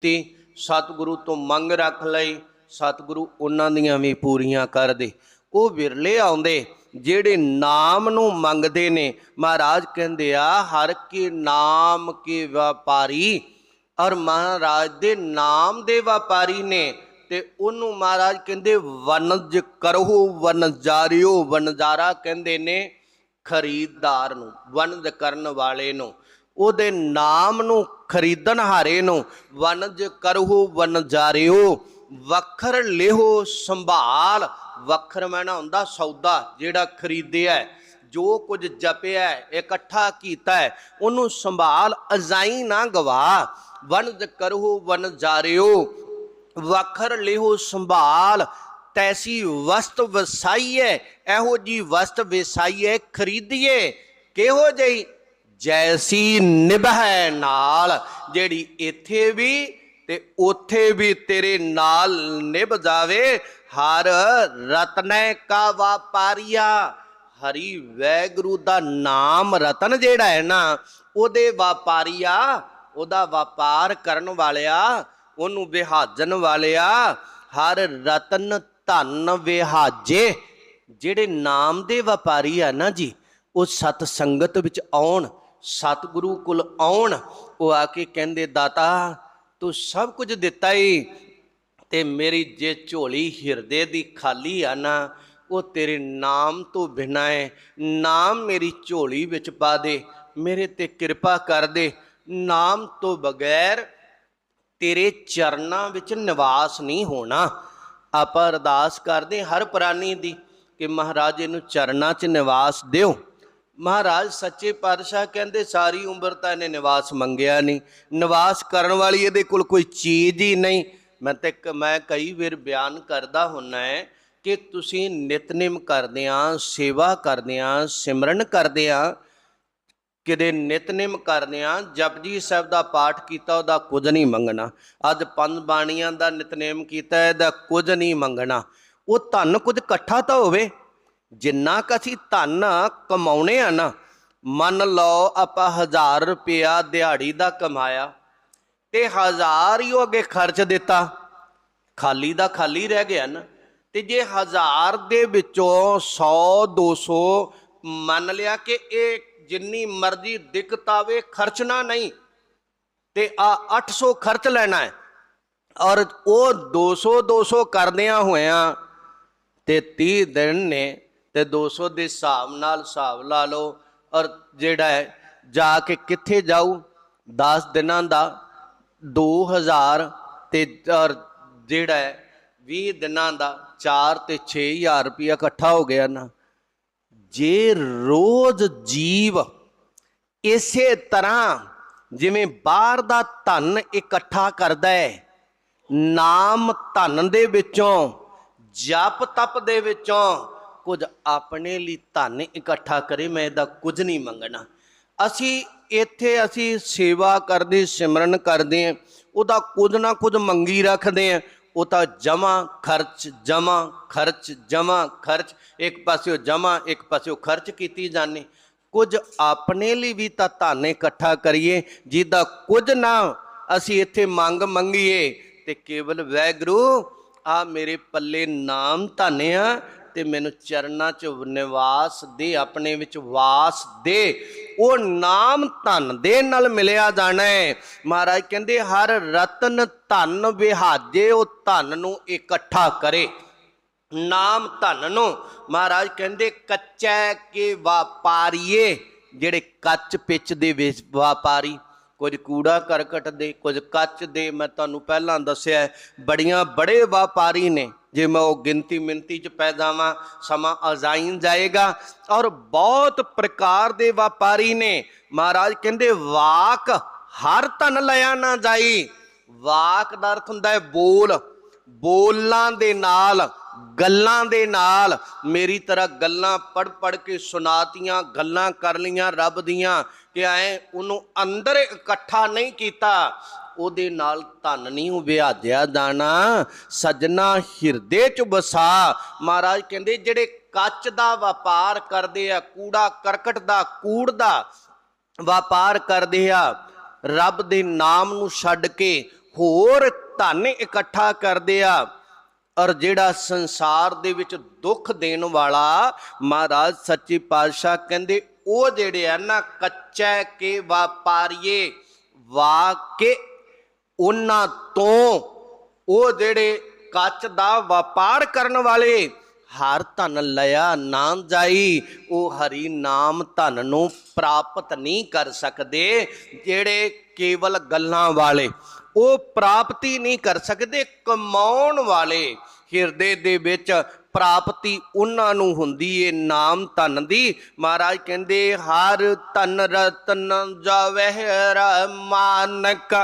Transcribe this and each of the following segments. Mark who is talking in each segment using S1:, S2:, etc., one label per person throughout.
S1: ਤੇ ਸਤਿਗੁਰੂ ਤੋਂ ਮੰਗ ਰੱਖ ਲਈ, ਸਤਿਗੁਰੂ ਉਹਨਾਂ ਦੀਆਂ ਵੀ ਪੂਰੀਆਂ ਕਰ ਦੇ। ਉਹ ਵਿਰਲੇ ਆਉਂਦੇ, ਜਿਹੜੇ ਨਾਮ ਨੂੰ ਮੰਗਦੇ ਨੇ, ਮਹਾਰਾਜ ਕਹਿੰਦੇ ਆ, ਹਰ ਕੇ ਨਾਮ ਕੇ ਵਪਾਰੀ, ਔਰ ਮਹਾਰਾਜ ਦੇ ਨਾਮ ਦੇ ਵਪਾਰੀ ਨੇ, ਤੇ ਉਹਨੂੰ ਮਹਾਰਾਜ ਕਹਿੰਦੇ ਵਨਜ ਕਰੋ ਵਨਜਾਰਿਓ ਵਨਜਾਰਾ ਕਹਿੰਦੇ ਨੇ, ਖਰੀਦਦਾਰ ਨੂੰ, ਵਣਜ ਕਰਨ ਵਾਲੇ ਨੂੰ। ਉਹਦੇ ਨਾਮ ਨੂੰ ਖਰੀਦਣ ਹਾਰੇ ਨੂੰ ਵਣਜ ਕਰੋ ਵਨਜਾਰਿਓ ਵਖਰ ਲਿਹੋ ਸੰਭਾਲ। ਵਖਰ ਮੈਨਾ ਹੁੰਦਾ ਸੌਦਾ ਜਿਹੜਾ ਖਰੀਦਿਆ ਜੋ ਕੁਝ ਜਪਿਆ ਇਕੱਠਾ ਕੀਤਾ ਹੈ, ਉਹਨੂੰ ਸੰਭਾਲ ਅਜ਼ਾਈ ਨਾ ਗਵਾ ਵਣਜ ਕਰੋ ਵਨਜਾਰਿਓ ਵਖਰ ਲਿਹੋ ਸੰਭਾਲ। ਤੈਸੀ ਵਸਤ ਵਸਾਈਏ ਇਹੋ ਜੀ ਵਸਤ ਵਸਾਈਏ ਖਰੀਦੀਏ। ਕਿਹੋ ਜਿਹੀ ਜੈਸੀ ਨਿਭੈ ਨਾਲ, ਜਿਹੜੀ ਇੱਥੇ ਵੀ ਤੇ ਉੱਥੇ ਵੀ ਤੇਰੇ ਨਾਲ ਨਿਭ ਜਾਵੇ, ਹਰ ਰਤਨੈ ਕਾ ਵਾਪਾਰੀਆ। ਹਰੀ ਵੈਗੁਰੂ ਦਾ ਨਾਮ ਰਤਨ ਜਿਹੜਾ ਹੈ ਨਾ, ਉਹਦੇ ਵਾਪਾਰੀਆ, ਉਹਦਾ ਵਪਾਰ ਕਰਨ ਵਾਲਿਆ, ਉਹਨੂੰ ਵਿਹਾਜਨ ਵਾਲਿਆ, ਹਰ ਰਤਨ ਧਨ ਵਿਹਾਜੇ। ਜਿਹੜੇ ਨਾਮ ਦੇ ਵਪਾਰੀ ਆ ਨਾ ਜੀ, ਉਹ ਸਤ ਸੰਗਤ ਵਿੱਚ ਆਉਣ ਸਤਿਗੁਰੂ ਕੋਲ ਆਉਣ, ਉਹ ਆ ਕੇ ਕਹਿੰਦੇ, ਦਾਤਾ, ਤੂੰ ਸਭ ਕੁਝ ਦਿੱਤਾ ਈ, ਤੇ ਮੇਰੀ ਜੇ ਝੋਲੀ ਹਿਰਦੇ ਦੀ ਖਾਲੀ ਆ ਨਾ, ਉਹ ਤੇਰੇ ਨਾਮ ਤੋਂ ਬਿਨਾਂ ਹੈ ਨਾਮ ਮੇਰੀ ਝੋਲੀ ਵਿੱਚ ਪਾ ਦੇ, ਮੇਰੇ ਤੇ ਕਿਰਪਾ ਕਰ ਦੇ। ਨਾਮ ਤੋਂ ਬਗੈਰ ਤੇਰੇ ਚਰਨਾਂ ਵਿੱਚ ਨਿਵਾਸ ਨਹੀਂ ਹੋਣਾ। ਆਪਾਂ ਅਰਦਾਸ ਕਰਦੇ ਹਰ ਪ੍ਰਾਣੀ ਦੀ ਕਿ ਮਹਾਰਾਜ ਇਹਨੂੰ ਚਰਨਾਂ 'ਚ ਨਿਵਾਸ ਦਿਓ। ਮਹਾਰਾਜ, ਸੱਚੇ ਪਾਤਸ਼ਾਹ ਕਹਿੰਦੇ, ਸਾਰੀ ਉਮਰ ਤਾਂ ਇਹਨੇ ਨਿਵਾਸ ਮੰਗਿਆ ਨਹੀਂ। ਨਿਵਾਸ ਕਰਨ ਵਾਲੀ ਇਹਦੇ ਕੋਲ ਕੋਈ ਚੀਜ਼ ਹੀ ਨਹੀਂ। ਮੈਂ ਤੇ ਮੈਂ ਕਈ ਵਾਰ ਬਿਆਨ ਕਰਦਾ ਹੁੰਨਾ ਹੈ ਕਿ ਤੁਸੀਂ ਨਿਤਨੇਮ ਕਰਦੇ ਆ, ਸੇਵਾ ਕਰਦੇ ਆ, ਸਿਮਰਨ ਕਰਦੇ ਆ। ਕਿਤੇ ਨਿਤਨੇਮ ਕਰਦੇ ਆ ਜਪਜੀ ਸਾਹਿਬ ਦਾ ਪਾਠ ਕੀਤਾ, ਉਹਦਾ ਕੁਝ ਨਹੀਂ ਮੰਗਣਾ। ਅੱਜ ਪੰਜ ਬਾਣੀਆਂ ਦਾ ਨਿਤਨੇਮ ਕੀਤਾ, ਇਹਦਾ ਕੁਝ ਨਹੀਂ ਮੰਗਣਾ। ਉਹ ਧੰਨ ਕੁਝ ਇਕੱਠਾ ਤਾਂ ਹੋਵੇ। ਜਿੰਨਾ ਕੁ ਅਸੀਂ ਧਨ ਕਮਾਉਣੇ ਆ ਨਾ, ਮੰਨ ਲਓ ਆਪਾਂ 1000 ਰੁਪਇਆ ਦਿਹਾੜੀ ਦਾ ਕਮਾਇਆ ਤੇ ਹਜ਼ਾਰ ਹੀ ਉਹ ਅੱਗੇ ਖਰਚ ਦਿੱਤਾ, ਖਾਲੀ ਦਾ ਖਾਲੀ ਰਹਿ ਗਿਆ ਨਾ, ਤੇ ਜੇ ਹਜ਼ਾਰ ਦੇ ਵਿੱਚੋਂ 100 200 ਮੰਨ ਲਿਆ ਕਿ ਇਹ ਜਿੰਨੀ ਮਰਜ਼ੀ ਦਿੱਕਤ ਆਵੇ, ਖਰਚਣਾ ਨਹੀਂ, ਤੇ ਆ 800 ਖਰਚ ਲੈਣਾ ਹੈ, ਔਰ ਉਹ 200 200 ਕਰਦਿਆਂ ਹੋਇਆਂ ਤੇ 30 ਦਿਨ ਨੇ ਤੇ 200 ਦੇ ਹਿਸਾਬ ਨਾਲ ਹਿਸਾਬ ਲਾ ਲਓ, ਔਰ ਜਿਹੜਾ ਹੈ, ਜਾ ਕੇ ਕਿੱਥੇ ਜਾਊ? 10 ਦਿਨਾਂ ਦਾ 2000 ਤੇ, ਔਰ ਜਿਹੜਾ ਹੈ 20 ਦਿਨਾਂ ਦਾ 4 ਤੇ 6000 ਰੁਪਇਆ ਇਕੱਠਾ ਹੋ ਗਿਆ ਨਾ। ਜੇ ਰੋਜ਼ ਜੀਵ ਇਸੇ ਤਰ੍ਹਾਂ ਜਿਵੇਂ ਬਾਹਰ ਦਾ ਧਨ ਇਕੱਠਾ ਕਰਦਾ ਹੈ, ਨਾਮ ਧਨ ਦੇ ਵਿੱਚੋਂ, ਜਪ ਤਪ ਦੇ ਵਿੱਚੋਂ ਕੁਝ ਆਪਣੇ ਲਈ ਧਨ ਇਕੱਠਾ ਕਰੇ, ਮੈਂ ਇਹਦਾ ਕੁਝ ਨਹੀਂ ਮੰਗਣਾ। ਅਸੀਂ ਇੱਥੇ ਅਸੀਂ ਸੇਵਾ ਕਰਦੇ, ਸਿਮਰਨ ਕਰਦੇ ਹਾਂ, ਉਹਦਾ ਕੁਝ ਨਾ ਕੁਝ ਮੰਗੀ ਰੱਖਦੇ ਹਾਂ, ਉਹ ਤਾਂ ਜਮਾ ਖਰਚ ਜਮਾ ਖਰਚ ਜਮਾ ਖਰਚ, ਇੱਕ ਪਾਸਿਓ ਜਮਾ ਇੱਕ ਪਾਸਿਓ ਖਰਚ ਕੀਤੀ ਜਾਂਦੇ। ਕੁਝ ਆਪਣੇ ਲਈ ਵੀ ਤਾਂ ਧਨ ਇਕੱਠਾ ਕਰੀਏ, ਜਿਹਦਾ ਕੁਝ ਨਾ ਅਸੀਂ ਇੱਥੇ ਮੰਗ ਮੰਗੀਏ, ਤੇ ਕੇਵਲ ਵੈਗਰੂ ਆ ਮੇਰੇ ਪੱਲੇ ਨਾਮ ਧਨ ਆ ਤੇ ਮੈਨੂੰ ਚਰਨਾਂ 'ਚ ਨਿਵਾਸ ਦੇ, ਆਪਣੇ ਵਿੱਚ ਵਾਸ ਦੇ। ਉਹ ਨਾਮ ਧਨ ਦੇ ਨਾਲ ਮਿਲਿਆ ਜਾਣਾ ਹੈ। ਮਹਾਰਾਜ ਕਹਿੰਦੇ, ਹਰ ਰਤਨ ਧਨ ਵਿਹਾਜੇ, ਉਹ ਧਨ ਨੂੰ ਇਕੱਠਾ ਕਰੇ। ਨਾਮ ਧਨ ਨੂੰ ਮਹਾਰਾਜ ਕਹਿੰਦੇ, ਕੱਚਾ ਕੇ ਵਪਾਰੀਏ। ਜਿਹੜੇ ਕੱਚ ਪਿੱਚ ਦੇ ਵਿੱਚ ਵਪਾਰੀ, ਕੁਝ ਕੂੜਾ ਕਰਕਟ ਦੇ, ਕੁਝ ਕੱਚ ਦੇ, ਮੈਂ ਤੁਹਾਨੂੰ ਪਹਿਲਾਂ ਦੱਸਿਆ ਬੜੀਆਂ ਬੜੇ ਵਪਾਰੀ ਨੇ। ਜੇ ਮੈਂ ਉਹ ਗਿਣਤੀ ਮਿੰਤੀ ਚ ਪੈ ਜਾਵਾਂ, ਸਮਾਂ ਅਜ਼ਾਈਨ ਜਾਏਗਾ। ਔਰ ਬਹੁਤ ਪ੍ਰਕਾਰ ਦੇ ਵਪਾਰੀ ਨੇ, ਮਹਾਰਾਜ ਕਹਿੰਦੇ, ਵਾਕ ਹਰ ਧਨ ਲਿਆ ਨਾ ਜਾਈ। ਵਾਕ ਦਾ ਅਰਥ ਹੁੰਦਾ ਹੈ ਬੋਲ। ਬੋਲਾਂ ਦੇ ਨਾਲ, ਗੱਲਾਂ ਦੇ ਨਾਲ। ਮੇਰੀ ਤਰ੍ਹਾਂ ਗੱਲਾਂ ਪੜ ਪੜ ਕੇ ਸੁਣਾਤੀਆਂ, ਗੱਲਾਂ ਕਰ ਲੀਆਂ ਰੱਬ ਦੀਆਂ, ਕਿ ਐ ਉਹਨੂੰ ਅੰਦਰ ਇਕੱਠਾ ਨਹੀਂ ਕੀਤਾ। ਉਹਦੇ ਨਾਲ ਧਨ ਨਹੀਂ ਉਹ ਵਿਆਜਿਆ ਜਾਣਾ ਸਜਣਾ ਹਿਰਦੇ ਚ ਵਸਾ। ਮਹਾਰਾਜ ਕਹਿੰਦੇ, ਜਿਹੜੇ ਕੱਚ ਦਾ ਵਪਾਰ ਕਰਦੇ ਆ, ਕੂੜਾ ਕਰਕਟ ਦਾ, ਕੂੜ ਦਾ ਵਪਾਰ ਕਰਦੇ ਆ, ਰੱਬ ਦੇ ਨਾਮ ਨੂੰ ਛੱਡ ਕੇ ਹੋਰ ਧਨ ਇਕੱਠਾ ਕਰਦੇ ਆ। ਔਰ ਜਿਹੜਾ ਸੰਸਾਰ ਦੇ ਵਿੱਚ ਦੁੱਖ ਦੇਣ ਵਾਲਾ ਮਹਾਰਾਜ ਸੱਚੇ ਪਾਤਸ਼ਾਹ ਕਹਿੰਦੇ, ਉਹ ਜਿਹੜੇ ਆ ਨਾ ਕੱਚਾ ਕੇ ਵਪਾਰੀਏ ਵਾਕੇ ਉਹਨਾਂ ਤੋਂ ਉਹ ਜਿਹੜੇ ਕੱਚ ਦਾ ਵਪਾਰ ਕਰਨ ਵਾਲੇ, ਹਰ ਧਨ ਲਿਆ ਨਾ ਜਾਈ, ਉਹ ਹਰੀ ਨਾਮ ਧਨ ਨੂੰ ਪ੍ਰਾਪਤ ਨਹੀਂ ਕਰ ਸਕਦੇ, ਜਿਹੜੇ ਕੇਵਲ ਗੱਲਾਂ ਵਾਲੇ। ਉਹ ਪ੍ਰਾਪਤੀ ਨਹੀਂ ਕਰ ਸਕਦੇ, ਕਮਾਉਣ ਵਾਲੇ। ਹਿਰਦੇ ਦੇ ਵਿੱਚ ਪ੍ਰਾਪਤੀ ਉਹਨਾਂ ਨੂੰ ਹੁੰਦੀ ਏ ਨਾਮ ਧਨ ਦੀ। ਮਹਾਰਾਜ ਕਹਿੰਦੇ, ਹਰ ਧਨ ਰਤਨ ਜਾਵਹਿ ਮਾਨਕ।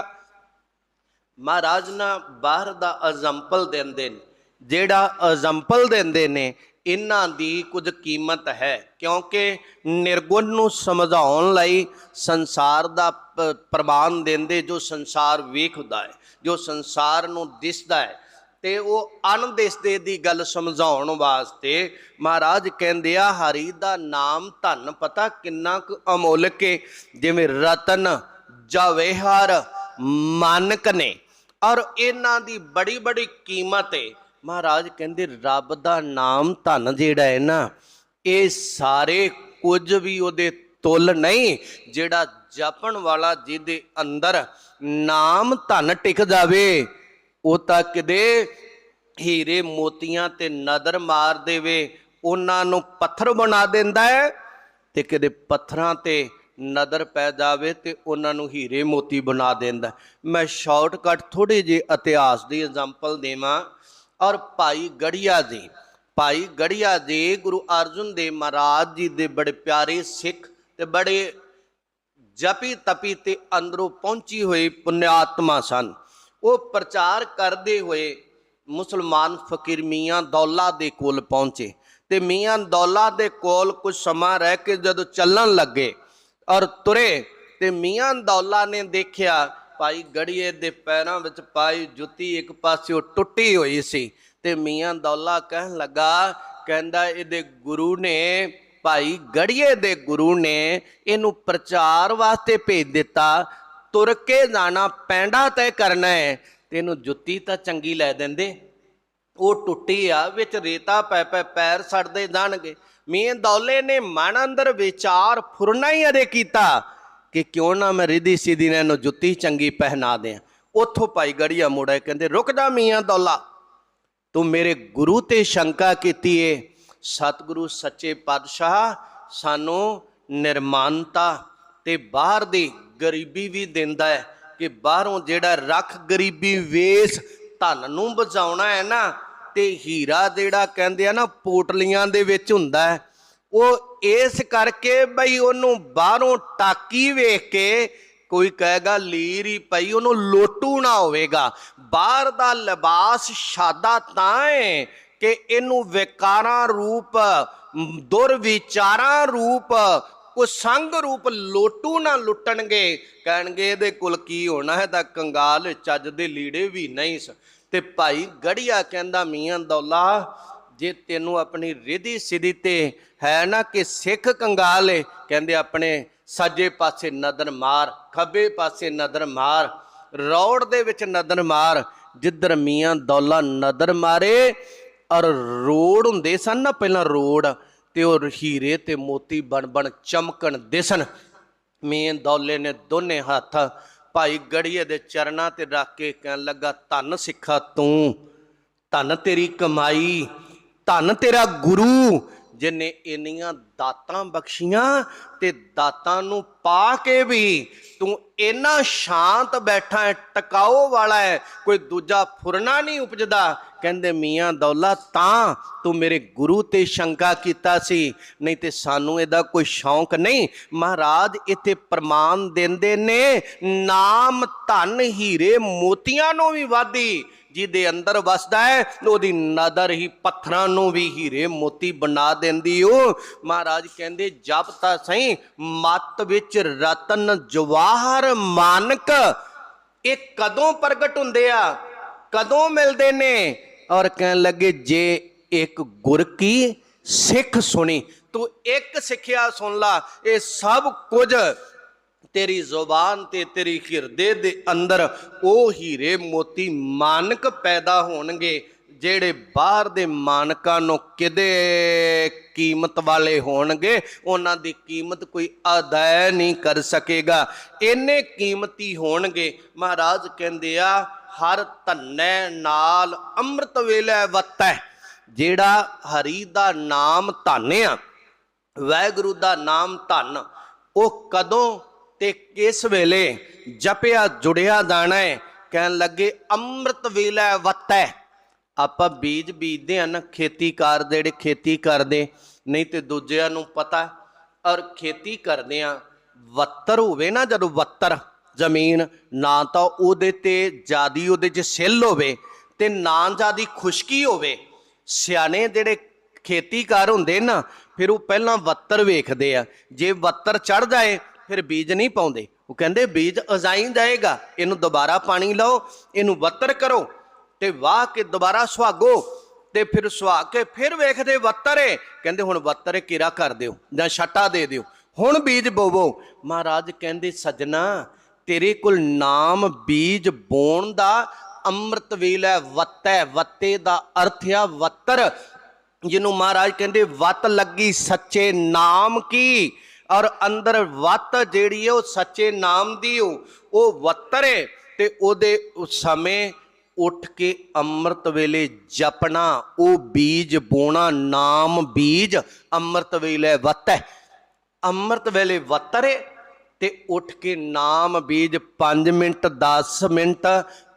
S1: ਮਹਾਰਾਜ ਨਾ ਬਾਹਰ ਦਾ ਐਗਜ਼ਾਮਪਲ ਦਿੰਦੇ ਨੇ। ਜਿਹੜਾ ਐਗਜ਼ਾਮਪਲ ਦਿੰਦੇ ਨੇ, ਇਹਨਾਂ ਦੀ ਕੁਝ ਕੀਮਤ ਹੈ। ਕਿਉਂਕਿ ਨਿਰਗੁਣ ਨੂੰ ਸਮਝਾਉਣ ਲਈ ਸੰਸਾਰ ਦਾ ਪ- ਪ੍ਰਮਾਣ ਦਿੰਦੇ, ਜੋ ਸੰਸਾਰ ਵੇਖਦਾ ਹੈ, ਜੋ ਸੰਸਾਰ ਨੂੰ ਦਿਸਦਾ ਹੈ। ਤੇ ਉਹ ਅਣਦਿਸਦੇ ਦੀ ਗੱਲ ਸਮਝਾਉਣ ਵਾਸਤੇ ਮਹਾਰਾਜ ਕਹਿੰਦੇ ਆ, ਹਰੀ ਦਾ ਨਾਮ ਧਨ ਪਤਾ ਕਿੰਨਾ ਕੁ ਅਮੁੱਲਕ ਹੈ ਜਿਵੇਂ ਰਤਨ ਜਵੇਹਰ ਮਾਨਕ ਨੇ। ਔਰ ਇਹਨਾਂ ਦੀ ਬੜੀ ਬੜੀ ਕੀਮਤ ਹੈ ਮਹਾਰਾਜ ਕਹਿੰਦੇ, ਰੱਬ ਦਾ ਨਾਮ ਧਨ ਜਿਹੜਾ ਹੈ ਨਾ, ਇਹ ਸਾਰੇ ਕੁਝ ਵੀ ਉਹਦੇ ਤੁੱਲ ਨਹੀਂ, ਜਿਹੜਾ ਜਪਣ ਵਾਲਾ ਜਿਹਦੇ ਅੰਦਰ ਨਾਮ ਧਨ ਟਿਕ ਜਾਵੇ, ਉਹ ਤਾਂ ਕਿਤੇ ਹੀਰੇ ਮੋਤੀਆਂ ਤੇ ਨਦਰ ਮਾਰ ਦੇਵੇ, ਉਹਨਾਂ ਨੂੰ ਪੱਥਰ ਬਣਾ ਦਿੰਦਾ ਹੈ ਤੇ ਕਿਤੇ ਪੱਥਰਾਂ ਤੇ ਨਦਰ ਪੈ ਜਾਵੇ ਤੇ ਉਹਨਾਂ ਨੂੰ ਹੀਰੇ ਮੋਤੀ ਬਣਾ ਦਿੰਦਾ ਮੈਂ ਸ਼ਾਰਟਕਟ ਥੋੜੇ ਜੇ ਇਤਿਹਾਸ ਦੀ ਐਗਜ਼ਾਮਪਲ ਦੇਵਾਂ ਔਰ ਭਾਈ ਗੜੀਆ ਜੀ, ਭਾਈ ਗੜੀਆ ਜੀ ਗੁਰੂ ਅਰਜਨ ਦੇਵ ਮਹਾਰਾਜ ਜੀ ਦੇ ਬੜੇ ਪਿਆਰੇ ਸਿੱਖ ਤੇ ਬੜੇ ਜਪੀ ਤਪੀ ਤੇ ਅੰਦਰੋਂ ਪਹੁੰਚੀ ਹੋਈ ਪੁਨਿਆਤਮਾ ਸਨ। ਉਹ ਪ੍ਰਚਾਰ ਕਰਦੇ ਹੋਏ ਮੁਸਲਮਾਨ ਫਕੀਰ ਮੀਆਂ ਦੌਲਾ ਦੇ ਕੋਲ ਪਹੁੰਚੇ ਤੇ ਮੀਆਂ ਦੌਲਾ ਦੇ ਕੋਲ ਕੁਝ ਸਮਾਂ ਰਹਿ ਕੇ ਜਦੋਂ ਚੱਲਣ ਲੱਗੇ ਔਰ ਤੁਰੇ ਤੇ ਮੀਆਂ ਦੌਲਾ ਨੇ ਦੇਖਿਆ, ਭਾਈ ਗੜੀਏ ਦੇ ਪੈਰਾਂ ਵਿੱਚ ਪਾਈ ਜੁੱਤੀ ਇੱਕ ਪਾਸਿਓ ਟੁੱਟੀ ਹੋਈ ਸੀ ਤੇ ਮੀਆਂ ਦੌਲਾ ਕਹਿਣ ਲੱਗਾ, ਕਹਿੰਦਾ ਇਹਦੇ ਗੁਰੂ ਨੇ, ਭਾਈ ਗੜੀਏ ਦੇ ਗੁਰੂ ਨੇ ਇਹਨੂੰ ਪ੍ਰਚਾਰ ਵਾਸਤੇ ਭੇਜ ਦਿੱਤਾ, ਤੁਰ ਕੇ ਜਾਣਾ ਪੈਂਡਾ ਤੈ ਕਰਨਾ ਹੈ ਤੈਨੂੰ ਜੁੱਤੀ ਤਾਂ ਚੰਗੀ ਲੈ ਦਿੰਦੇ। ਉਹ ਟੁੱਟੀ ਆ, ਵਿੱਚ ਰੇਤਾ ਪੈ ਪੈ ਪੈਰ ਸੜਦੇ ਜਾਣਗੇ। ਮੀਆਂ ਨੇ ਮਨ ਅੰਦਰ ਵਿਚਾਰ ਫੁਰਨਾ ਹੀ ਅਦੇ ਕੀਤਾ ਕਿ ਕਿਉਂ ਨਾ ਮੈਂ ਰਿਧੀ ਸਿਧੀ ਨੇ ਇਹਨੂੰ ਜੁੱਤੀ ਚੰਗੀ ਪਹਿਨਾ ਦਿਆਂ। ਉੱਥੋਂ ਭਾਈ ਗੜੀਆ ਮੁੜਾ ਕਹਿੰਦੇ ਰੁਕ ਜਾ ਮੀਆਂ ਦੌਲਾ। ਤੂੰ ਮੇਰੇ ਗੁਰੂ ਤੇ ਸ਼ੰਕਾ ਕੀਤੀ ਏ। ਸਤਿਗੁਰੂ ਸੱਚੇ ਪਾਤਸ਼ਾਹ, ਸਾਨੂੰ ਨਿਰਮਾਨਤਾ ਤੇ ਬਾਹਰ ਦੀ ਗਰੀਬੀ ਵੀ ਦਿੰਦਾ ਹੈ ਕਿ ਬਾਹਰੋਂ ਜਿਹੜਾ ਰੱਖ ਗਰੀਬੀ ਵੇਸ ਧਨ ਨੂੰ ਬਚਾਉਣਾ ਹੈ ਨਾ ਤੇ ਹੀਰਾ ਜਿਹੜਾ ਕਹਿੰਦੇ ਆ ਨਾ ਪੋਟਲੀਆਂ ਦੇ ਵਿੱਚ ਹੁੰਦਾ ਹੈ ਉਹ ਇਸ ਕਰਕੇ ਬਈ ਉਹਨੂੰ ਬਾਹਰੋਂ ਟਾਕੀ ਵੇਖ ਕੇ ਕੋਈ ਕਹੇਗਾ ਲੀਰ ਹੀ ਪਈ ਉਹਨੂੰ ਲੋਟੂ ਨਾ ਹੋਵੇਗਾ। ਬਾਹਰ ਦਾ ਲਿਬਾਸ ਸ਼ਾਦਾ ਤਾਂ ਹੈ ਕਿ ਇਹਨੂੰ ਵਿਕਾਰਾਂ ਰੂਪ ਮ, ਦੁਰਵਿਚਾਰਾਂ ਰੂਪ ਕੁਸੰਗ ਰੂਪ ਲੋਟੂ ਨਾ ਲੁੱਟਣਗੇ। ਕਹਿਣਗੇ ਇਹਦੇ ਕੁਲ ਕੀ ਹੋਣਾ ਹੈ? ਤਾਂ ਕੰਗਾਲ ਚੱਜ ਦੇ ਲੀੜੇ ਵੀ ਨਹੀਂ ਸ ਤੇ ਭਾਈ ਗੜੀਆ ਕਹਿੰਦਾ ਮੀਆਂ ਦੌਲਾ, ਜੇ ਤੈਨੂੰ ਆਪਣੀ ਰਿਧੀ ਸਿਧੀ ਤੇ ਹੈ ਨਾ ਕਿ ਸਿੱਖ ਕੰਗਾਲ ਏ, ਕਹਿੰਦੇ ਆਪਣੇ ਸੱਜੇ ਪਾਸੇ ਨਦਰ ਮਾਰ, ਖੱਬੇ ਪਾਸੇ ਨਦਰ ਮਾਰ, ਰੌੜ ਦੇ ਵਿੱਚ ਨਦਰ ਮਾਰ, ਜਿੱਧਰ ਮੀਆਂ ਦੌਲਾ ਨਦਰ ਮਾਰੇ, ਔਰ ਰੋੜ ਹੁੰਦੇ ਸਨ ਨਾ ਪਹਿਲਾਂ ਰੋੜ, ਤੇ ਉਹ ਹੀਰੇ ਤੇ ਮੋਤੀ ਬਣ ਬਣ ਚਮਕਣ ਦਿਸਣ। ਮੀਆਂ ਦੌਲੇ ਨੇ ਦੋਨੇ ਹੱਥ ਭਾਈ ਗੜੀਏ ਦੇ ਚਰਨਾਂ ਤੇ ਰੱਖ ਕੇ ਕਹਿਣ ਲੱਗਾ, ਧੰਨ ਸਿੱਖਾ ਤੂੰ, ਧੰਨ ਤੇਰੀ ਕਮਾਈ, ਧੰਨ ਤੇਰਾ ਗੁਰੂ, ਜਿਨੇ ਇੰਨੀਆਂ ਦਾਤਾਂ ਬਖਸ਼ੀਆਂ ਤੇ ਦਾਤਾਂ ਨੂੰ ਪਾ ਕੇ ਵੀ ਤੂੰ ਇੰਨਾ ਸ਼ਾਂਤ ਬੈਠਾ ਹੈ ਟਿਕਾਓ ਵਾਲਾ ਹੈ, ਕੋਈ ਦੂਜਾ ਫੁਰਨਾ ਨਹੀਂ ਉਪਜਦਾ। ਕਹਿੰਦੇ, ਮੀਆਂ ਦੌਲਾ, ਤਾਂ ਤੂੰ ਮੇਰੇ ਗੁਰੂ ਤੇ ਸ਼ੰਕਾ ਕੀਤਾ ਸੀ। ਨਹੀਂ ਤੇ ਸਾਨੂੰ ਇਹਦਾ ਕੋਈ ਸ਼ੌਂਕ ਨਹੀਂ। ਮਹਾਰਾਜ ਇੱਥੇ ਪ੍ਰਮਾਣ ਦਿੰਦੇ ਨੇ, ਨਾਮ ਧਨ ਹੀਰੇ ਮੋਤੀਆਂ ਨੂੰ ਵੀ ਵਾਦੀ ਜਿਹਦੇ ਅੰਦਰ ਵਸਦਾ ਹੈ ਉਹਦੀ ਨਦਰ ਹੀ ਪੱਥਰਾਂ ਨੂੰ ਵੀ ਹੀਰੇ ਮੋਤੀ ਬਣਾ ਦਿੰਦੀ ਉਹ ਮਹਾਰਾਜ ਕਹਿੰਦੇ, ਜਪ ਤਾਂ ਸਹੀ, ਮਤ ਵਿੱਚ ਰਤਨ ਜਵਾਹਰ ਮਾਨਕ। ਇਹ ਕਦੋਂ ਪ੍ਰਗਟ ਹੁੰਦੇ ਆ? ਕਦੋਂ ਮਿਲਦੇ ਨੇ? ਔਰ ਕਹਿਣ ਲੱਗੇ, ਜੇ ਇੱਕ ਗੁਰ ਕੀ ਸਿੱਖ ਸੁਣੀ, ਤੂੰ ਇੱਕ ਸਿੱਖਿਆ ਸੁਣ ਲਾ, ਇਹ ਸਭ ਕੁਝ ਤੇਰੀ ਜ਼ੁਬਾਨ ਤੇ ਤੇਰੀ ਹਿਰਦੇ ਦੇ ਅੰਦਰ ਉਹ ਹੀਰੇ ਮੋਤੀ ਮਾਨਕ ਪੈਦਾ ਹੋਣਗੇ, ਜਿਹੜੇ ਬਾਹਰ ਦੇ ਮਾਨਕਾਂ ਨੂੰ ਕਿਤੇ ਕੀਮਤ ਵਾਲੇ ਹੋਣਗੇ, ਉਹਨਾਂ ਦੀ ਕੀਮਤ ਕੋਈ ਅਦਾ ਨਹੀਂ ਕਰ ਸਕੇਗਾ। ਇੰਨੇ ਕੀਮਤੀ ਹੋਣਗੇ, ਮਹਾਰਾਜ ਕਹਿੰਦੇ ਆ, ਹਰ ਧੰਨੇ ਨਾਲ ਅੰਮ੍ਰਿਤ ਵੇਲੇ ਵਤੈ ਜਿਹੜਾ ਹਰੀ ਦਾ ਨਾਮ ਧਾਨਿਆ ਵਾਹਿਗੁਰੂ ਦਾ ਨਾਮ ਧੰਨ, ਉਹ ਕਦੋਂ ਤੇ ਕਿਸ ਵੇਲੇ ਜਪਿਆ, ਜੁੜਿਆ ਜਾਣਾ ਹੈ, ਕਹਿਣ ਲੱਗੇ, ਅੰਮ੍ਰਿਤ ਵੇਲੇ ਵਤੈ ਆਪਾਂ ਬੀਜ ਬੀਜਦੇ ਹਨ ਖੇਤੀਕਾਰ ਦੇ ਜਿਹੜੇ ਖੇਤੀ ਕਰਦੇ, ਨਹੀਂ ਤੇ ਦੂਜਿਆਂ ਨੂੰ ਪਤਾ, ਔਰ ਖੇਤੀ ਕਰਦੇ ਆ ਵੱਤਰ ਹੋਵੇ ਨਾ, ਜਦੋਂ ਵੱਤਰ ਜ਼ਮੀਨ ਨਾ ਤਾਂ ਉਹਦੇ ਤੇ ਜਿਆਦੀ ਉਹਦੇ 'ਚ ਸਿੱਲ ਹੋਵੇ ਤੇ ਨਾ ਜਿਆਦੀ ਖੁਸ਼ਕੀ ਹੋਵੇ। ਸਿਆਣੇ ਜਿਹੜੇ ਖੇਤੀਕਾਰ ਹੁੰਦੇ ਨਾ, ਫਿਰ ਉਹ ਪਹਿਲਾਂ ਵੱਤਰ ਵੇਖਦੇ ਆ। ਜੇ ਵੱਤਰ ਚੜ ਜਾਏ ਫਿਰ ਬੀਜ ਨਹੀਂ ਪਾਉਂਦੇ। ਉਹ ਕਹਿੰਦੇ, ਬੀਜ ਅਜ਼ਾਈ ਜਾਏਗਾ, ਇਹਨੂੰ ਦੁਬਾਰਾ ਪਾਣੀ ਲਾਓ, ਇਹਨੂੰ ਵੱਤਰ ਕਰੋ ਤੇ ਵਾਹ ਕੇ ਦੁਬਾਰਾ ਸੁਹਾਗੋ ਤੇ ਫਿਰ ਸੁਹਾ ਕੇ ਫਿਰ ਵੇਖਦੇ ਵੱਤਰ। ਕਹਿੰਦੇ, ਹੁਣ ਵੱਤਰ ਕੀਰਾ ਕਰ ਦਿਓ? ਜਾਂ ਛੱਟਾ ਦੇ ਦਿਓ? ਹੁਣ ਬੀਜ ਬੋਵੋ। ਮਹਾਰਾਜ ਕਹਿੰਦੇ, ਸਜਣਾ, ਤੇਰੇ ਕੋਲ ਨਾਮ ਬੀਜ ਬੋਣ ਦਾ ਅੰਮ੍ਰਿਤ ਵੇਲੇ ਵੱਤੈ, ਵੱਤੇ ਦਾ ਅਰਥ ਆ ਵੱਤਰ। ਜਿਹਨੂੰ ਮਹਾਰਾਜ ਕਹਿੰਦੇ, ਵੱਤ ਲੱਗੀ ਸੱਚੇ ਨਾਮ ਕੀ? ਔਰ ਅੰਦਰ ਵੱਤ ਜਿਹੜੀ ਹੈ ਉਹ ਸੱਚੇ ਨਾਮ ਦੀ ਉਹ ਉਹ ਵੱਤਰੇ ਤੇ ਉਹਦੇ ਸਮੇਂ ਉੱਠ ਕੇ ਅੰਮ੍ਰਿਤ ਵੇਲੇ ਜਪਣਾ, ਉਹ ਬੀਜ ਬੋਣਾ ਨਾਮ ਬੀਜ ਅੰਮ੍ਰਿਤ ਵੇਲੇ ਵੱਤੈ ਅੰਮ੍ਰਿਤ ਵੇਲੇ ਵਤਰੇ ਤੇ ਉੱਠ ਕੇ ਨਾਮ ਬੀਜ 5 ਮਿੰਟ 10 ਮਿੰਟ,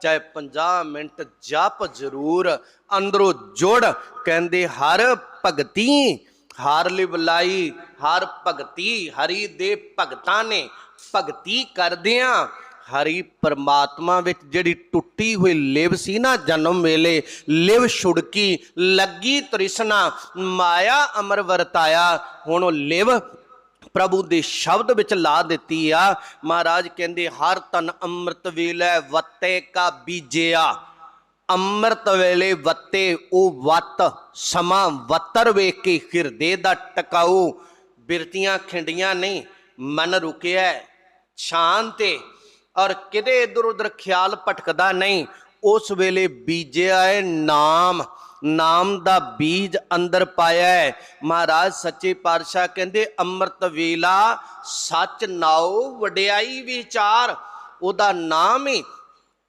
S1: ਚਾਹੇ 50 ਮਿੰਟ ਜਪ ਜ਼ਰੂਰ, ਅੰਦਰੋਂ ਜੁੜ, ਕਹਿੰਦੇ ਹਰ ਭਗਤੀ, ਹਰ ਲਿਵਲਾਈ ਹਰ ਭਗਤੀ, ਹਰੀ ਦੇ ਭਗਤਾਂ ਨੇ ਭਗਤੀ ਕਰਦਿਆਂ ਹਰੀ ਪਰਮਾਤਮਾ ਵਿੱਚ ਜਿਹੜੀ ਟੁੱਟੀ ਹੋਈ ਲਿਵ ਸੀ ਨਾ ਜਨਮ ਵੇਲੇ, ਲਿਵ ਛੁੜਕੀ, ਲੱਗੀ ਤ੍ਰਿਸ਼ਨਾ, ਮਾਇਆ ਅਮਰ ਵਰਤਾਇਆ, ਹੁਣ ਉਹ ਲਿਵ ਪ੍ਰਭੂ ਦੇ ਸ਼ਬਦ ਵਿੱਚ ਲਾ ਦਿੱਤੀ ਆ। ਮਹਾਰਾਜ ਕਹਿੰਦੇ, ਹਰ ਤਨ ਅੰਮ੍ਰਿਤ ਵੇਲੇ ਵੱਤੇ ਕਾ ਬੀਜਿਆ। ਅੰਮ੍ਰਿਤ ਵੇਲੇ ਵੱਤੇ, ਉਹ ਵੱਤ, ਸਮਾਂ ਵੱਤਰ ਵੇਖ ਕੇ ਹਿਰਦੇ ਦਾ ਟਿਕਾਊ। ਬਿਰਤੀਆਂ ਖਿੰਡੀਆਂ ਨਹੀਂ, ਮਨ ਰੁਕਿਆ ਸ਼ਾਂਤ ਹੈ ਔਰ ਕਿਤੇ ਇਧਰ ਉਧਰ ਖਿਆਲ ਭਟਕਦਾ ਨਹੀਂ, ਉਸ ਵੇਲੇ ਬੀਜਿਆ ਹੈ ਨਾਮ। ਨਾਮ ਦਾ ਬੀਜ ਅੰਦਰ ਪਾਇਆ ਹੈ। ਮਹਾਰਾਜ ਸੱਚੇ ਪਾਤਸ਼ਾਹ ਕਹਿੰਦੇ, ਅੰਮ੍ਰਿਤ ਵੇਲਾ, ਸੱਚ ਨਾਉ, ਵਡਿਆਈ ਵਿਚਾਰ। ਉਹਦਾ ਨਾਮ ਹੀ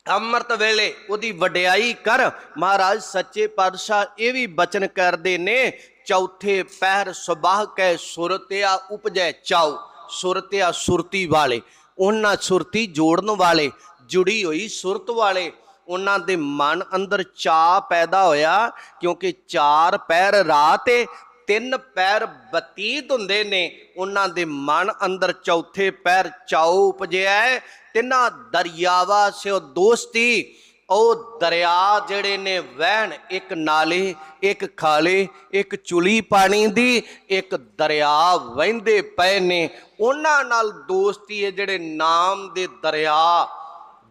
S1: ਅੰਮ੍ਰਿਤ ਵੇਲੇ, ਉਹਦੀ ਵਡਿਆਈ ਕਰ। ਮਹਾਰਾਜ ਸੱਚੇ ਪਾਤਸ਼ਾਹ ਇਹ ਵੀ ਬਚਨ ਕਰਦੇ ਨੇ ਚੌਥੇ ਪਹਿਰ ਸੁਬਾਹ ਕੈ ਸੁਰਤਿਆ ਉਪਜੈ ਚਾਉ, ਸੁਰਤਿਆ ਸੁਰਤੀ ਵਾਲੇ। ਉਹਨਾਂ ਸੁਰਤੀ ਜੋੜਨ ਵਾਲੇ, ਜੁੜੀ ਹੋਈ ਸੁਰਤ ਵਾਲੇ। ਉਹਨਾਂ ਦੇ ਮਨ ਅੰਦਰ ਚਾਹ ਪੈਦਾ ਹੋਇਆ, ਕਿਉਂਕਿ ਚਾਰ ਪੈਰ ਰਾਤ ਏ, ਤਿੰਨ ਪੈਰ ਬਤੀਤ ਹੁੰਦੇ ਨੇ। ਉਹਨਾਂ ਦੇ ਮਨ ਅੰਦਰ ਚੌਥੇ ਪੈਰ ਚਾਉ ਉਪਜਿਆ ਹੈ। ਤਿੰਨਾਂ ਦਰਿਆਵਾ ਸਿਓ ਦੋਸਤੀ ਉਹ ਦਰਿਆ ਜਿਹੜੇ ਨੇ ਵਹਿਣ, ਇੱਕ ਨਾਲੇ, ਇੱਕ ਖਾਲੇ, ਇੱਕ ਚੁਲੀ ਪਾਣੀ ਦੀ, ਇੱਕ ਦਰਿਆ ਵਹਿੰਦੇ ਪਏ ਨੇ। ਉਹਨਾਂ ਨਾਲ ਦੋਸਤੀ ਹੈ ਜਿਹੜੇ ਨਾਮ ਦੇ ਦਰਿਆ,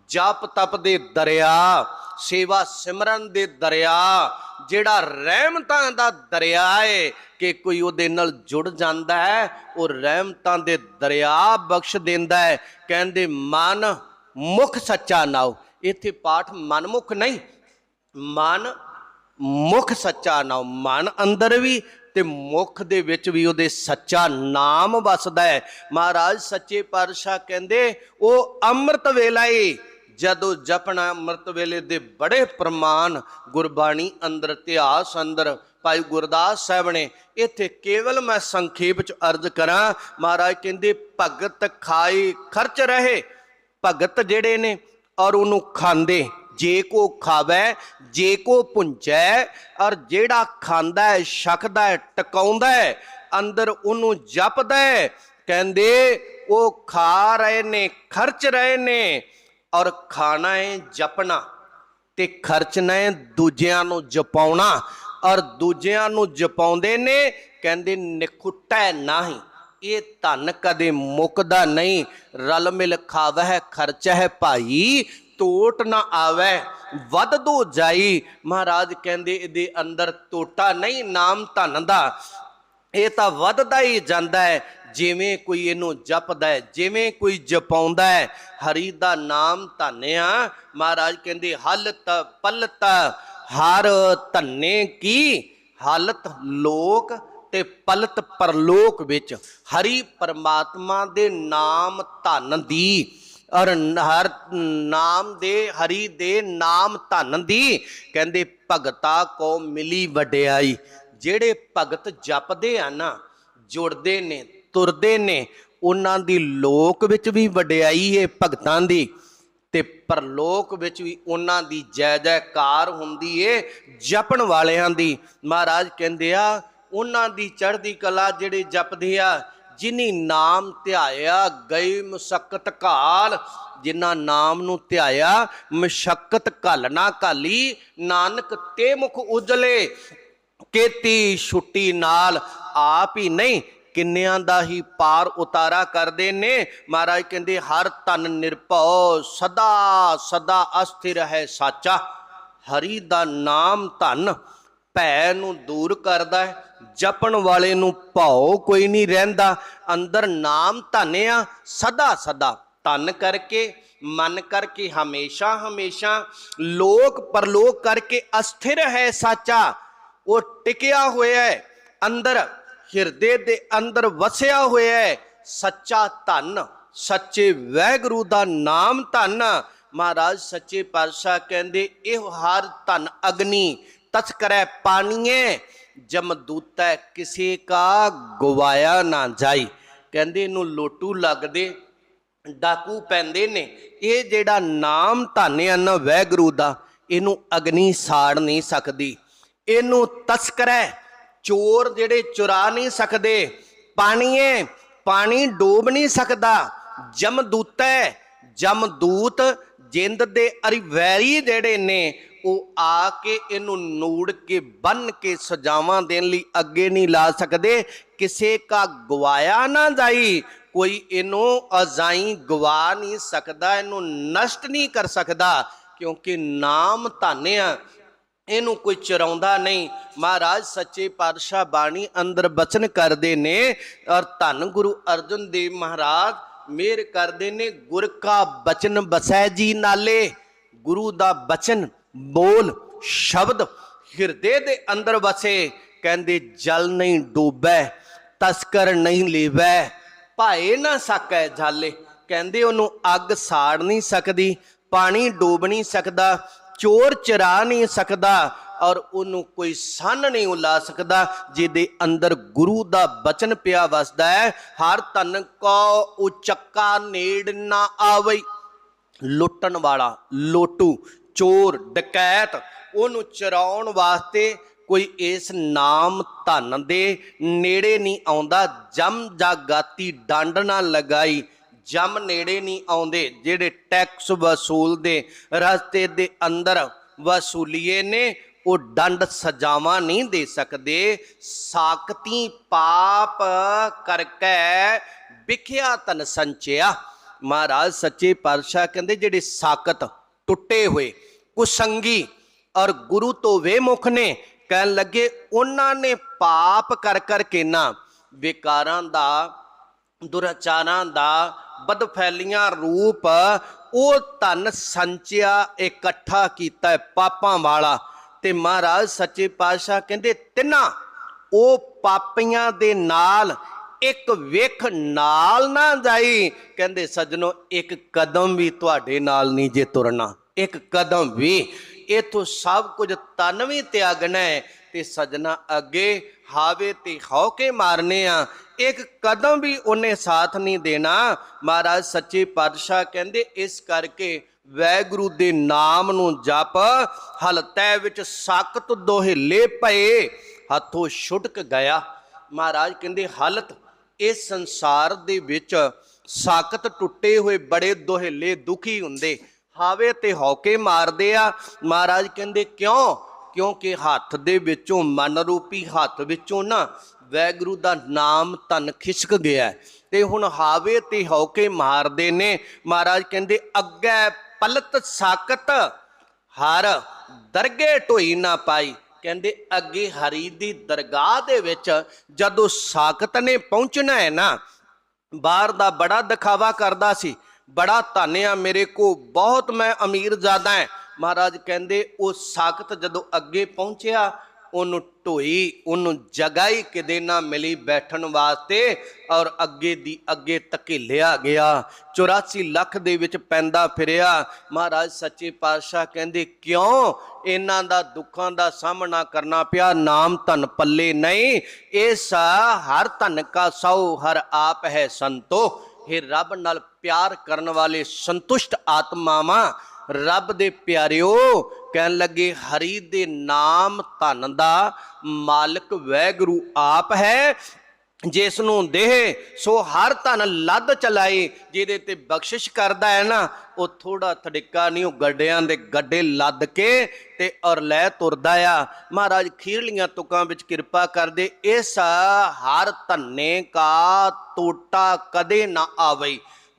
S1: ਜਪ ਤਪ ਦੇ ਦਰਿਆ, ਸੇਵਾ ਸਿਮਰਨ ਦੇ ਦਰਿਆ, ਜਿਹੜਾ ਰਹਿਮਤਾਂ ਦਾ ਦਰਿਆ ਏ ਕਿ ਕੋਈ ਉਹਦੇ ਨਾਲ ਜੁੜ ਜਾਂਦਾ ਹੈ, ਉਹ ਰਹਿਮਤਾਂ ਦੇ ਦਰਿਆ ਬਖਸ਼ ਦਿੰਦਾ ਹੈ। ਕਹਿੰਦੇ, ਮਨ ਮੁਖ ਸੱਚਾ ਨਾਉ। ਇੱਥੇ ਪਾਠ ਮਨਮੁਖ ਨਹੀਂ। ਮਨ ਮੁਖ ਸੱਚਾ ਨਾਮ ਮਨ ਅੰਦਰ ਵੀ ਤੇ ਮੁਖ ਦੇ ਵਿੱਚ ਵੀ ਉਹਦੇ ਸੱਚਾ ਨਾਮ ਵਸਦਾ ਹੈ। ਮਹਾਰਾਜ ਸੱਚੇ ਪਾਤਸ਼ਾਹ ਕਹਿੰਦੇ, ਉਹ ਅੰਮ੍ਰਿਤ ਵੇਲਾ ਏ, ਜਦੋਂ ਜਪਣਾ ਅੰਮ੍ਰਿਤ ਵੇਲੇ ਦੇ ਬੜੇ ਪ੍ਰਮਾਣ ਗੁਰਬਾਣੀ ਅੰਦਰ, ਇਤਿਹਾਸ ਅੰਦਰ, ਭਾਈ ਗੁਰਦਾਸ ਸਾਹਿਬ ਨੇ ਇੱਥੇ ਕੇਵਲ ਮੈਂ ਸੰਖੇਪ ਚ ਅਰਜ਼ ਕਰਾਂ, ਮਹਾਰਾਜ ਕਹਿੰਦੇ ਭਗਤ ਖਾਈ ਖਰਚ ਰਹੇ। ਭਗਤ ਜਿਹੜੇ ਨੇ ਔਰ ਉਹਨੂੰ ਖਾਂਦੇ। ਜੇ ਕੋ ਖਾਵੇ, ਜੇ ਕੋ ਪੁੰਜੈ ਔਰ ਜਿਹੜਾ ਖਾਂਦਾ ਹੈ, ਛਕਦਾ ਹੈ, ਟਿਕਾਉਂਦਾ ਹੈ, ਅੰਦਰ ਉਹਨੂੰ ਜਪਦਾ ਹੈ, ਕਹਿੰਦੇ, ਉਹ ਖਾ ਰਹੇ ਨੇ, ਖਰਚ ਰਹੇ ਨੇ, ਔਰ ਖਾਣਾ ਹੈ ਜਪਣਾ ਤੇ ਖਰਚਣਾ ਹੈ ਦੂਜਿਆਂ ਨੂੰ ਜਪਾਉਣਾ। ਔਰ ਦੂਜਿਆਂ ਨੂੰ ਜਪਾਉਂਦੇ ਨੇ, ਕਹਿੰਦੇ ਨਿਖੁੱਟੈ ਨਹੀਂ। ਇਹ ਧਨ ਕਦੇ ਮੁੱਕਦਾ ਨਹੀਂ। ਰਲ ਮਿਲ ਖਾਵਹਿ ਖਰਚ ਹੈ ਭਾਈ ਟੋਟ ਨਾ ਆਵੇ ਵੱਧ ਦੋ ਜਾਈ। ਮਹਾਰਾਜ ਕਹਿੰਦੇ, ਇਹਦੇ ਅੰਦਰ ਟੋਟਾ ਨਹੀਂ, ਨਾਮ ਧਨ ਦਾ। ਇਹ ਤਾਂ ਵੱਧਦਾ ਹੀ ਜਾਂਦਾ ਹੈ। ਜਿਵੇਂ ਕੋਈ ਇਹਨੂੰ ਜਪਦਾ ਹੈ, ਜਿਵੇਂ ਕੋਈ ਜਪਾਉਂਦਾ ਹੈ, ਹਰੀ ਦਾ ਨਾਮ ਧੰਨਿਆ ਮਹਾਰਾਜ ਕਹਿੰਦੇ ਹਲਤ ਪਲਤ ਹਰ ਧੰਨੇ ਕੀ ਹਾਲਤ ਲੋਕ ਤੇ ਪਲਤ ਪਰਲੋਕ ਵਿੱਚ ਹਰੀ ਪਰਮਾਤਮਾ ਦੇ ਨਾਮ ਧਨ ਦੀ, ਔਰ ਹਰ ਨਾਮ ਦੇ, ਹਰੀ ਦੇ ਨਾਮ ਧਨ ਦੀ, ਕਹਿੰਦੇ ਭਗਤਾ ਕੋ ਮਿਲੀ ਵਡਿਆਈ। ਜਿਹੜੇ ਭਗਤ ਜਪਦੇ ਆ ਨਾ, ਜੁੜਦੇ ਨੇ, ਤੁਰਦੇ ਨੇ, ਉਹਨਾਂ ਦੀ ਲੋਕ ਵਿੱਚ ਵੀ ਵਡਿਆਈ ਹੈ ਭਗਤਾਂ ਦੀ। ਤੇ ਪਰਲੋਕ ਵਿੱਚ ਵੀ ਉਹਨਾਂ ਦੀ ਜੈ ਜੈਕਾਰ ਹੁੰਦੀ ਏ ਜਪਣ ਵਾਲਿਆਂ ਦੀ। ਮਹਾਰਾਜ ਕਹਿੰਦੇ ਆ ਉਹਨਾਂ ਦੀ ਚੜ੍ਹਦੀ ਕਲਾ ਜਿਹੜੇ ਜਪਦੇ ਆ, ਜਿਨੀ ਨਾਮ ਧਿਆਇਆ ਗਈ ਮੁਸਕਤ ਕਾਲ ਜਿਨ੍ਹਾਂ ਨਾਮ ਨੂੰ ਧਿਆਇਆ ਮਸ਼ਕਤ ਘਲ ਨਾ ਘਾਲੀ, ਨਾਨਕ ਤੇ ਮੁਖ ਉਜਲੇ, ਕੀਤੀ ਛੁੱਟੀ ਨਾਲ ਆਪ ਹੀ ਨਹੀਂ, ਕਿੰਨਿਆਂ ਦਾ ਹੀ ਪਾਰ ਉਤਾਰਾ ਕਰਦੇ ਨੇ। ਮਹਾਰਾਜ ਕਹਿੰਦੇ, ਹਰ ਤਨ ਨਿਰਭਉ, ਸਦਾ ਸਦਾ ਅਸਥਿਰ ਹੈ ਸਾਚਾ। ਹਰੀ ਦਾ ਨਾਮ ਧਨ ਭੈ ਨੂੰ ਦੂਰ ਕਰਦਾ ਹੈ ਜਪਣ ਵਾਲੇ ਨੂੰ ਭਉ ਕੋਈ ਨਹੀਂ ਰਹਿੰਦਾ। ਅੰਦਰ ਨਾਮ ਧਨਿਆ ਸਦਾ ਸਦਾ। ਧੰਨ ਕਰਕੇ, ਮਨ ਕਰਕੇ, ਹਮੇਸ਼ਾ ਹਮੇਸ਼ਾ। ਲੋਕ ਪਰਲੋਕ ਕਰਕੇ ਅਸਥਿਰ ਹੈ ਸਾਚਾ। ਉਹ ਟਿਕਿਆ ਹੋਇਆ ਹੈ, ਅੰਦਰ ਹਿਰਦੇ ਦੇ ਅੰਦਰ ਵਸਿਆ ਹੋਇਆ ਹੈ। ਸੱਚਾ ਧਨ, ਸੱਚੇ ਵੈਗੁਰੂ ਦਾ ਨਾਮ ਧਨ। ਮਹਾਰਾਜ ਸੱਚੇ ਪਾਤਸ਼ਾਹ ਕਹਿੰਦੇ, ਇਹ ਹਰ ਧਨ ਅਗਨੀ ਤਸਕਰੈ ਪਾਣੀਏ ਜਮਦੂਤਾ ਕਿਸੇ ਕਾ ਗਵਾਇਆ ਨਾ ਜਾਈ। ਕਹਿੰਦੇ ਇਹਨੂੰ ਲੋਟੂ ਲੱਗਦੇ, ਡਾਕੂ ਪੈਂਦੇ ਨੇ। ਇਹ ਜਿਹੜਾ ਨਾਮ ਧੰਨ ਨਾ ਵੈਗੁਰੂ ਦਾ, ਇਹਨੂੰ ਅਗਨੀ ਸਾੜ ਨਹੀਂ ਸਕਦੀ। ਇਹਨੂੰ ਤਸਕਰੈ ਚੋਰ ਜਿਹੜੇ ਚੁਰਾ ਨਹੀਂ ਸਕਦੇ। ਪਾਣੀਏ ਪਾਣੀ ਡੋਬ ਨਹੀਂ ਸਕਦਾ। ਜਮਦੂਤੈ ਜਮਦੂਤ ਜਿੰਦ ਦੇ ਅਰੀ ਵੈਰੀ ਜਿਹੜੇ ਨੇ ਉਹ ਆ ਕੇ ਇਹਨੂੰ ਨੂੜ ਕੇ, ਬੰਨ ਕੇ ਸਜਾਵਾਂ ਦੇਣ ਲਈ ਅੱਗੇ ਨਹੀਂ ਲਾ ਸਕਦੇ। ਕਿਸੇ ਕਾ ਗਵਾਇਆ ਨਾ ਜਾਈ। ਕੋਈ ਇਹਨੂੰ ਅਜ਼ਾਈ ਗਵਾ ਨਹੀਂ ਸਕਦਾ, ਇਹਨੂੰ ਨਸ਼ਟ ਨਹੀਂ ਕਰ ਸਕਦਾ, ਕਿਉਂਕਿ ਨਾਮ ਧਾਨਿਆ ਇਹਨੂੰ ਕੋਈ ਚਰਾਉਂਦਾ ਨਹੀਂ। ਮਹਾਰਾਜ, ਸੱਚੇ ਪਾਤਸ਼ਾਹ ਬਾਣੀ ਅੰਦਰ ਬਚਨ ਕਰਦੇ ਨੇ, ਔਰ ਧੰਨ ਗੁਰੂ ਅਰਜਨ ਦੇਵ ਮਹਾਰਾਜ ਮੇਰ ਕਰਦੇ ਨੇ, ਗੁਰ ਕਾ ਬਚਨ ਬਸੈ ਜੀ ਨਾਲੇ। ਗੁਰੂ ਦਾ ਬਚਨ ਬੋਲ, ਸ਼ਬਦ ਹਿਰਦੇ ਦੇ ਅੰਦਰ ਵਸੇ, ਕਹਿੰਦੇ, ਜਲ ਨਹੀਂ ਡੂਬੈ, ਤਸਕਰ ਨਹੀਂ ਲੇਵੈ, ਭਾਏ ਨਾ ਸਕੈ ਝਾਲੇ। ਕਹਿੰਦੇ, ਉਹਨੂੰ ਅੱਗ ਸਾੜ ਨਹੀਂ ਸਕਦੀ, ਪਾਣੀ ਡੋਬ ਨਹੀਂ ਸਕਦਾ, ਚੋਰ ਚਰਾ ਨਹੀਂ ਸਕਦਾ, ਔਰ ਉਹਨੂੰ ਕੋਈ ਸੰਨ ਨਹੀਂ ਉਲਾ ਸਕਦਾ, ਜਿਹਦੇ ਅੰਦਰ ਗੁਰੂ ਦਾ ਬਚਨ ਪਿਆ ਵਸਦਾ ਹੈ, ਹਰ ਤਨ ਕੋ ਉਚੱਕਾ ਨੇੜ ਨਾ ਆਵੇ ਲੁੱਟਣ ਵਾਲਾ, ਲੋਟੂ ਚੋਰ, ਡਕੈਤ, ਉਹਨੂੰ ਚਰਾਉਣ ਵਾਸਤੇ ਕੋਈ ਇਸ ਨਾਮ ਧਨ ਦੇ ਨੇੜੇ ਨਹੀਂ ਆਉਂਦਾ। ਜਮ ਜਾਗਾਤੀ ਡੰਡ ਨਾ ਲਗਾਈ, ਜਮ ਨੇੜੇ ਨਹੀਂ ਆਉਂਦੇ, ਜਿਹੜੇ ਟੈਕਸ ਵਸੂਲਦੇ ਰਸਤੇ ਦੇ ਅੰਦਰ ਵਸੂਲੀਏ ਨੇ, ਉਹ ਡੰਡ ਸਜ਼ਾਵਾਂ ਨਹੀਂ ਦੇ ਸਕਦੇ। ਸਾਕਤੀ ਪਾਪ ਕਰਕੇ ਵਿਖਿਆ ਤਨ ਸੰਚਿਆ। ਮਹਾਰਾਜ ਸੱਚੇ ਪਾਤਸ਼ਾਹ ਕਹਿੰਦੇ, ਜਿਹੜੇ ਸਾਕਤ ਟੁੱਟੇ ਹੋਏ ਕੁਸੰਗੀ ਔਰ ਗੁਰੂ ਤੋਂ ਵੇਮੁਖ ਨੇ ਕਹਿਣ ਲੱਗੇ, ਉਹਨਾਂ ਨੇ ਪਾਪ ਕਰ ਕਰਕੇ ਨਾ ਵਿਕਾਰਾਂ ਦਾ, ਦੁਰਾਚਾਰਾਂ ਦਾ, ਬਦਫੈਲੀਆਂ ਰੂਪ, ਉਹ ਧਨ ਸੰਚਿਆ ਇਕੱਠਾ ਕੀਤਾ ਪਾਪਾਂ ਵਾਲਾ। ਤੇ ਮਹਾਰਾਜ ਸੱਚੇ ਪਾਤਸ਼ਾਹ ਕਹਿੰਦੇ, ਤਿੰਨਾਂ, ਉਹ ਪਾਪੀਆਂ ਦੇ ਨਾਲ ਇੱਕ ਵੇਖ ਨਾਲ ਨਾ ਜਾਈ। ਕਹਿੰਦੇ, ਸੱਜਣੋ, ਇੱਕ ਕਦਮ ਵੀ ਤੁਹਾਡੇ ਨਾਲ ਨਹੀਂ ਜੇ ਤੁਰਨਾ। ਇੱਕ ਕਦਮ ਵੀ। ਇਥੋਂ ਸਭ ਕੁਝ ਤਨ ਵੀ ਤਿਆਗਣਾ ਹੈ ਤੇ ਸਜਣਾ ਅੱਗੇ ਹਾਵੇ ਤੇ ਹੌਕੇ ਮਾਰਨੇ ਆ। ਇੱਕ ਕਦਮ ਵੀ ਉਹਨੇ ਸਾਥ ਨਹੀਂ ਦੇਣਾ। ਮਹਾਰਾਜ ਸੱਚੇ ਪਾਤਸ਼ਾਹ ਕਹਿੰਦੇ, ਇਸ ਕਰਕੇ ਵੈਗੁਰੂ ਦੇ ਨਾਮ ਨੂੰ ਜਪ ਹਲਤੈ ਵਿੱਚ ਸਖਤ ਦੋਹਿਲੇ ਪਏ, ਹੱਥੋਂ ਛੁਟਕ ਗਿਆ। ਮਹਾਰਾਜ ਕਹਿੰਦੇ, ਹਾਲਤ ਇਸ ਸੰਸਾਰ ਦੇ ਵਿੱਚ ਸਾਕਤ ਟੁੱਟੇ ਹੋਏ ਬੜੇ ਦੋਹਿਲੇ ਦੁਖੀ ਹੁੰਦੇ। ਹਾਵੇ ਤੇ ਹੌਕੇ ਮਾਰਦੇ ਆ। ਮਹਾਰਾਜ ਕਹਿੰਦੇ, ਕਿਉਂ? ਕਿਉਂਕਿ ਹੱਥ ਦੇ ਵਿੱਚੋਂ ਮਨ ਰੂਪੀ ਹੱਥ ਵਿੱਚੋਂ ਨਾ ਵੈਗੁਰੂ ਦਾ ਨਾਮ ਤਨ ਖਿਸਕ ਗਿਆ ਤੇ ਹੁਣ ਹਾਵੇ ਤੇ ਹੌਕੇ ਮਾਰਦੇ ਨੇ। ਮਹਾਰਾਜ ਕਹਿੰਦੇ, ਅੱਗੇ ਪਲਤ ਸਾਕਤ ਹਰ ਦਰਗੇ ਢੋਈ ਨਾ ਪਾਈ। ਕਹਿੰਦੇ, ਅੱਗੇ ਹਰੀ ਦੀ ਦਰਗਾਹ ਦੇ ਵਿੱਚ ਜਦੋਂ ਸਾਕਤ ਨੇ ਪਹੁੰਚਣਾ ਹੈ ਨਾ, ਬਾਹਰ ਦਾ ਬੜਾ ਦਿਖਾਵਾ ਕਰਦਾ ਸੀ। ਬੜਾ ਧਾਨਿਆ ਮੇਰੇ ਕੋ ਬਹੁਤ ਮੈਂ ਅਮੀਰ ਜ਼ਿਆਦਾ ਹੈ ਮਹਾਰਾਜ ਕਹਿੰਦੇ, ਉਹ ਸਾਖਤ ਜਦੋਂ ਅੱਗੇ ਪਹੁੰਚਿਆ, ਉਹਨੂੰ ਢੋਈ, ਉਹਨੂੰ ਜਗ੍ਹਾ ਹੀ ਕਿਤੇ ਨਾ ਮਿਲੀ ਬੈਠਣ ਵਾਸਤੇ ਔਰ ਅੱਗੇ ਦੀ ਅੱਗੇ ਧਕੇਲਿਆ ਗਿਆ। 84 ਲੱਖ ਦੇ ਵਿੱਚ ਪੈਂਦਾ ਫਿਰਿਆ। ਮਹਾਰਾਜ ਸੱਚੇ ਪਾਤਸ਼ਾਹ ਕਹਿੰਦੇ, ਕਿਉਂ ਇਹਨਾਂ ਦਾ ਦੁੱਖਾਂ ਦਾ ਸਾਹਮਣਾ ਕਰਨਾ ਪਿਆ? ਨਾਮ ਧਨ ਪੱਲੇ ਨਹੀਂ। ਇਸ ਹਰ ਧਨ ਕਾ ਸੌ, ਹਰ ਆਪ ਹੈ ਸੰਤੋ। ਇਹ ਰੱਬ ਨਾਲ ਪਿਆਰ ਕਰਨ ਵਾਲੇ ਸੰਤੁਸ਼ਟ ਆਤਮਾਵਾਂ ਰੱਬ ਦੇ ਪਿਆਰਿਓ, ਕਹਿਣ ਲੱਗੇ, ਹਰੀ ਦੇ ਨਾਮ ਧਨ ਦਾ ਮਾਲਕ ਵੈਗਰੂ ਆਪ ਹੈ। ਜਿਸ ਨੂੰ ਦੇਹ, ਸੋ ਹਰ ਧਨ ਲੱਦ ਚਲਾਏ, ਜਿਹਦੇ ਤੇ ਬਖਸ਼ਿਸ਼ ਕਰਦਾ ਹੈ ਨਾ, ਉਹ ਥੋੜਾ ਥੜਿੱਕਾ ਨਹੀਂ, ਉਹ ਗੱਡਿਆਂ ਦੇ ਗੱਡੇ ਲੱਦ ਕੇ ਤੇ ਔਰ ਲੈ ਤੁਰਦਾ ਆ। ਮਹਾਰਾਜ ਖੀਰਲੀਆਂ ਤੁਕਾਂ ਵਿੱਚ ਕਿਰਪਾ ਕਰਦੇ, ਇਸ ਹਰ ਧੰਨੇ ਕਾ ਟੋਟਾ ਕਦੇ ਨਾ ਆਵੇ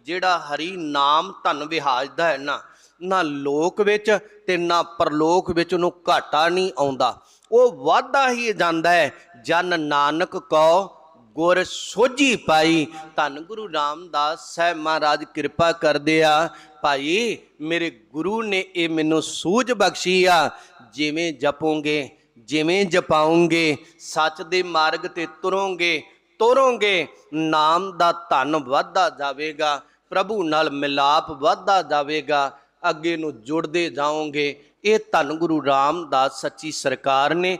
S1: ਜਿਹੜਾ ਹਰੀ ਨਾਮ ਧਨ ਵਿਹਾਜਦਾ ਹੈ ਨਾ ਨਾ ਲੋਕ ਵਿੱਚ ਤੇ ਨਾ ਪਰਲੋਕ ਵਿੱਚ ਉਹਨੂੰ ਘਾਟਾ ਨਹੀਂ ਆਉਂਦਾ। ਉਹ ਵਾਧਾ ਹੀ ਜਾਂਦਾ ਹੈ। ਜਨ ਨਾਨਕ ਕੋ ਗੁਰ ਸੋਝੀ ਪਾਈ। ਧੰਨ ਗੁਰੂ ਰਾਮਦਾਸ ਸਾਹਿਬ ਮਹਾਰਾਜ ਕਿਰਪਾ ਕਰਦੇ ਆ। ਭਾਈ, ਮੇਰੇ ਗੁਰੂ ਨੇ ਇਹ ਮੈਨੂੰ ਸੂਝ ਬਖਸ਼ੀ ਆ। ਜਿਵੇਂ ਜਪੋਗੇ, ਜਿਵੇਂ ਜਪਾਉਂਗੇ, ਸੱਚ ਦੇ ਮਾਰਗ ਤੇ ਤੁਰੋਗੇ ਤੁਰੋਗੇ, ਨਾਮ ਦਾ ਧਨ ਵਧਦਾ ਜਾਵੇਗਾ। ਪ੍ਰਭੂ ਨਾਲ ਮਿਲਾਪ ਵਧਦਾ ਜਾਵੇਗਾ, ਅੱਗੇ ਨੂੰ ਜੁੜਦੇ ਜਾਓਗੇ। ਇਹ ਧੰਨ ਗੁਰੂ ਰਾਮਦਾਸ ਸੱਚੀ ਸਰਕਾਰ ਨੇ,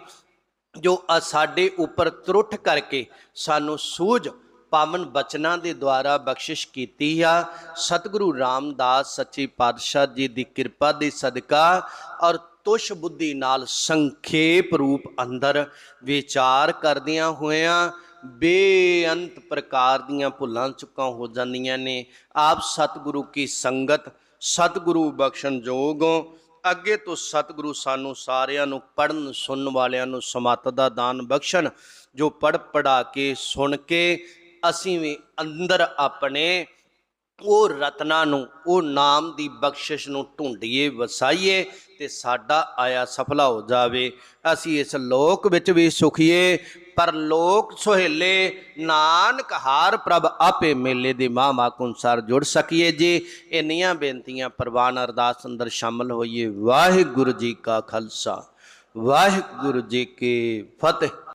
S1: ਜੋ ਸਾਡੇ ਉੱਪਰ ਤਰੁੱਠ ਕਰਕੇ ਸਾਨੂੰ ਸੂਝ ਪਾਵਨ ਬਚਨਾਂ ਦੇ ਦੁਆਰਾ ਬਖਸ਼ਿਸ਼ ਕੀਤੀ ਆ। ਸਤਿਗੁਰੂ ਰਾਮਦਾਸ ਸੱਚੇ ਪਾਤਸ਼ਾਹ ਜੀ ਦੀ ਕਿਰਪਾ ਦੇ ਸਦਕਾ ਔਰ ਤੁਸ਼ ਬੁੱਧੀ ਨਾਲ ਸੰਖੇਪ ਰੂਪ ਅੰਦਰ ਵਿਚਾਰ ਕਰਦਿਆਂ ਹੋਇਆਂ ਬੇਅੰਤ ਪ੍ਰਕਾਰ ਦੀਆਂ ਭੁੱਲਾਂ ਚੁੱਕਾਂ ਹੋ ਜਾਂਦੀਆਂ ਨੇ। ਆਪ ਸਤਿਗੁਰੂ ਕੀ ਸੰਗਤ, ਸਤਿਗੁਰੂ ਬਖਸ਼ਣ ਜੋਗੋ ਅੱਗੇ ਤੋਂ ਸਤਿਗੁਰੂ ਸਾਨੂੰ ਸਾਰਿਆਂ ਨੂੰ ਪੜਨ ਸੁਣਨ ਵਾਲਿਆਂ ਨੂੰ ਸਮਤ ਦਾ ਦਾਨ ਬਖਸ਼ਣ, ਜੋ ਪੜ ਪੜਾ ਕੇ ਸੁਣ ਕੇ ਅਸੀਂ ਵੀ ਅੰਦਰ ਆਪਣੇ ਉਹ ਰਤਨਾ ਨੂੰ, ਉਹ ਨਾਮ ਦੀ ਬਖਸ਼ਿਸ਼ ਨੂੰ ਢੂੰਡੀਏ ਵਸਾਈਏ ਤੇ ਸਾਡਾ ਆਇਆ ਸਫਲਾ ਹੋ ਜਾਵੇ। ਅਸੀਂ ਇਸ ਲੋਕ ਵਿੱਚ ਵੀ ਸੁਖੀਏ, ਪਰ ਲੋਕ ਸੁਹੇਲੇ, ਨਾਨਕ ਹਾਰ ਪ੍ਰਭ ਆਪੇ ਮੇਲੇ ਦੇ ਮਾਮਾ ਅਨੁਸਾਰ ਜੁੜ ਸਕੀਏ ਜੀ। ਇੰਨੀਆਂ ਬੇਨਤੀਆਂ ਪ੍ਰਵਾਨ ਅਰਦਾਸ ਅੰਦਰ ਸ਼ਾਮਲ ਹੋਈਏ। ਵਾਹਿਗੁਰੂ ਜੀ ਕਾ ਖਾਲਸਾ, ਵਾਹਿਗੁਰੂ ਜੀ ਕੀ ਫਤਿਹ।